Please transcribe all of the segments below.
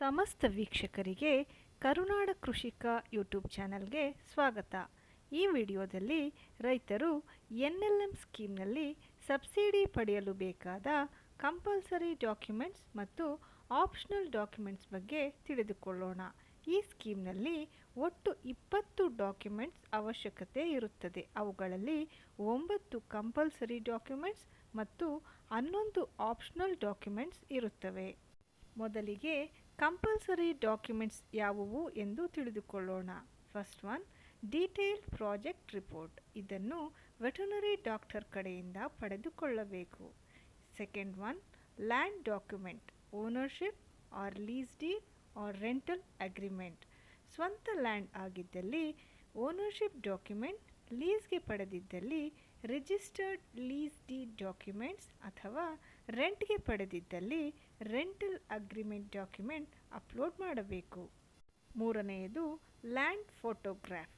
ಸಮಸ್ತ ವೀಕ್ಷಕರಿಗೆ ಕರುನಾಡ ಕೃಷಿಕ ಯೂಟ್ಯೂಬ್ ಚಾನಲ್ಗೆ ಸ್ವಾಗತ. ಈ ವಿಡಿಯೋದಲ್ಲಿ ರೈತರು ಎನ್ ಎಲ್ ಎಂ ಸ್ಕೀಮ್ನಲ್ಲಿ ಸಬ್ಸಿಡಿ ಪಡೆಯಲು ಬೇಕಾದ ಕಂಪಲ್ಸರಿ ಡಾಕ್ಯುಮೆಂಟ್ಸ್ ಮತ್ತು ಆಪ್ಷನಲ್ ಡಾಕ್ಯುಮೆಂಟ್ಸ್ ಬಗ್ಗೆ ತಿಳಿದುಕೊಳ್ಳೋಣ. ಈ ಸ್ಕೀಮ್ನಲ್ಲಿ ಒಟ್ಟು ಇಪ್ಪತ್ತು ಡಾಕ್ಯುಮೆಂಟ್ಸ್ ಅವಶ್ಯಕತೆ ಇರುತ್ತದೆ. ಅವುಗಳಲ್ಲಿ ಒಂಬತ್ತು ಕಂಪಲ್ಸರಿ ಡಾಕ್ಯುಮೆಂಟ್ಸ್ ಮತ್ತು ಹನ್ನೊಂದು ಆಪ್ಷನಲ್ ಡಾಕ್ಯುಮೆಂಟ್ಸ್ ಇರುತ್ತವೆ. ಮೊದಲಿಗೆ ಕಂಪಲ್ಸರಿ ಡಾಕ್ಯುಮೆಂಟ್ಸ್ ಯಾವುವು ಎಂದು ತಿಳಿದುಕೊಳ್ಳೋಣ. First one, detailed project report. ಇದನ್ನು ವೆಟರ್ನರಿ ಡಾಕ್ಟರ್ ಕಡೆಯಿಂದ ಪಡೆದುಕೊಳ್ಳಬೇಕು. Second one, land document. Ownership or lease deed or rental agreement. ಸ್ವಂತ ಲ್ಯಾಂಡ್ ಆಗಿದ್ದಲ್ಲಿ ಓನರ್ಶಿಪ್ ಡಾಕ್ಯುಮೆಂಟ್ ಲೀಸ್ಗೆ ಪಡೆದಿದ್ದಲ್ಲಿ ರಿಜಿಸ್ಟರ್ಡ್ ಲೀಸ್ ಡೀಡ್ ಡಾಕ್ಯುಮೆಂಟ್ಸ್ ಅಥವಾ ರೆಂಟ್ಗೆ ಪಡೆದಿದ್ದಲ್ಲಿ ರೆಂಟಲ್ ಅಗ್ರಿಮೆಂಟ್ ಡಾಕ್ಯುಮೆಂಟ್ ಅಪ್ಲೋಡ್ ಮಾಡಬೇಕು. ಮೂರನೆಯದು, ಲ್ಯಾಂಡ್ ಫೋಟೋಗ್ರಾಫ್.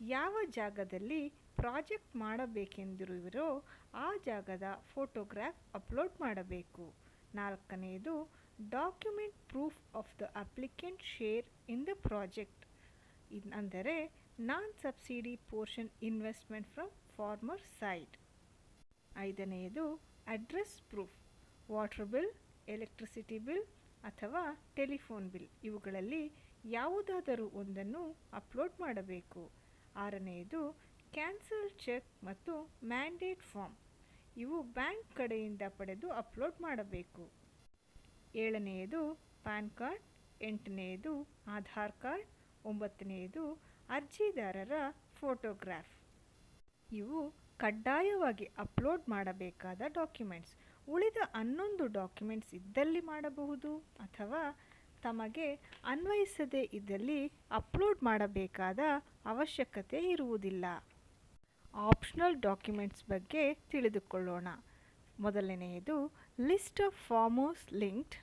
ಯಾವ ಜಾಗದಲ್ಲಿ ಪ್ರಾಜೆಕ್ಟ್ ಮಾಡಬೇಕೆಂದಿರುವಿರೋ ಆ ಜಾಗದ ಫೋಟೋಗ್ರಾಫ್ ಅಪ್ಲೋಡ್ ಮಾಡಬೇಕು. ನಾಲ್ಕನೆಯದು, document proof of the applicant share in the project. ಅಂದರೆ non portion investment from farmer side ಐದನೆಯದು address proof water bill electricity bill ಅಥವಾ ಟೆಲಿಫೋನ್ ಬಿಲ್ ಇವುಗಳಲ್ಲಿ ಯಾವುದಾದರೂ ಒಂದನ್ನು ಅಪ್ಲೋಡ್ ಮಾಡಬೇಕು. ಆರನೆಯದು ಕ್ಯಾನ್ಸಲ್ ಚೆಕ್ ಮತ್ತು ಮ್ಯಾಂಡೇಟ್ ಫಾರ್ಮ್ ಇವು ಬ್ಯಾಂಕ್ ಕಡೆಯಿಂದ ಪಡೆದು ಅಪ್ಲೋಡ್ ಮಾಡಬೇಕು. ಏಳನೆಯದು ಪ್ಯಾನ್ ಕಾರ್ಡ್ ಎಂಟನೆಯದು, ಆಧಾರ್ ಕಾರ್ಡ್ ಒಂಬತ್ತನೆಯದು ಅರ್ಜಿದಾರರ ಫೋಟೋಗ್ರಾಫ್. ಇವು ಕಡ್ಡಾಯವಾಗಿ ಅಪ್ಲೋಡ್ ಮಾಡಬೇಕಾದ ಡಾಕ್ಯುಮೆಂಟ್ಸ್. ಉಳಿದ ಹನ್ನೊಂದು ಡಾಕ್ಯುಮೆಂಟ್ಸ್ ಇದ್ದಲ್ಲಿ ಮಾಡಬಹುದು ಅಥವಾ ತಮಗೆ ಅನ್ವಯಿಸದೇ ಇದ್ದಲ್ಲಿ ಅಪ್ಲೋಡ್ ಮಾಡಬೇಕಾದ ಅವಶ್ಯಕತೆ ಇರುವುದಿಲ್ಲ. ಆಪ್ಷನಲ್ ಡಾಕ್ಯುಮೆಂಟ್ಸ್ ಬಗ್ಗೆ ತಿಳಿದುಕೊಳ್ಳೋಣ. ಮೊದಲನೆಯದು, list of farmers linked.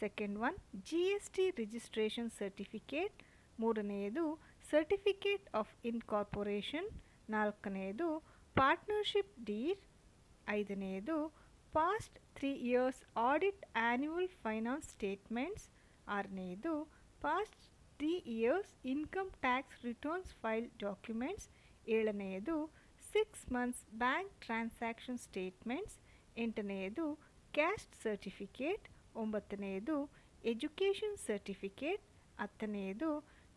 Second one, G S T registration certificate. ಮೂರನೆಯದು ಸರ್ಟಿಫಿಕೇಟ್ ಆಫ್ ಇನ್ಕಾರ್ಪೊರೇಷನ್. ನಾಲ್ಕನೆಯದು partnership deed ಐದನೆಯದು past three years audit annual finance statements. ಆರನೆಯದು past three years income tax returns file documents. ಏಳನೆಯದು six months bank transaction statements. ಎಂಟನೆಯದು caste certificate. ಒಂಬತ್ತನೆಯದು education certificate. ಹತ್ತನೆಯದು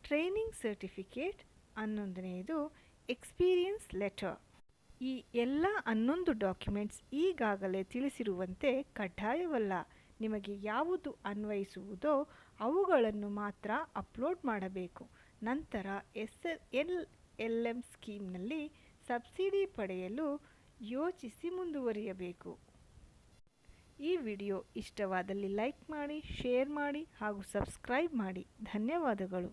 training certificate ಹನ್ನೊಂದನೆಯದು experience letter. ಈ ಎಲ್ಲ ಹನ್ನೊಂದು documents ಈಗಾಗಲೇ ತಿಳಿಸಿರುವಂತೆ ಕಡ್ಡಾಯವಲ್ಲ. ನಿಮಗೆ ಯಾವುದು ಅನ್ವಯಿಸುವುದೋ ಅವುಗಳನ್ನು ಮಾತ್ರ ಅಪ್ಲೋಡ್ ಮಾಡಬೇಕು. ನಂತರ ಎಸ್ ಎಲ್ ಎಲ್ ಎಂ ಸ್ಕೀಮ್ನಲ್ಲಿ ಸಬ್ಸಿಡಿ ಪಡೆಯಲು ಯೋಚಿಸಿ ಮುಂದುವರಿಯಬೇಕು. ಈ ವಿಡಿಯೋ ಇಷ್ಟವಾದಲ್ಲಿ ಲೈಕ್ ಮಾಡಿ, ಶೇರ್ ಮಾಡಿ ಹಾಗೂ ಸಬ್ಸ್ಕ್ರೈಬ್ ಮಾಡಿ. ಧನ್ಯವಾದಗಳು.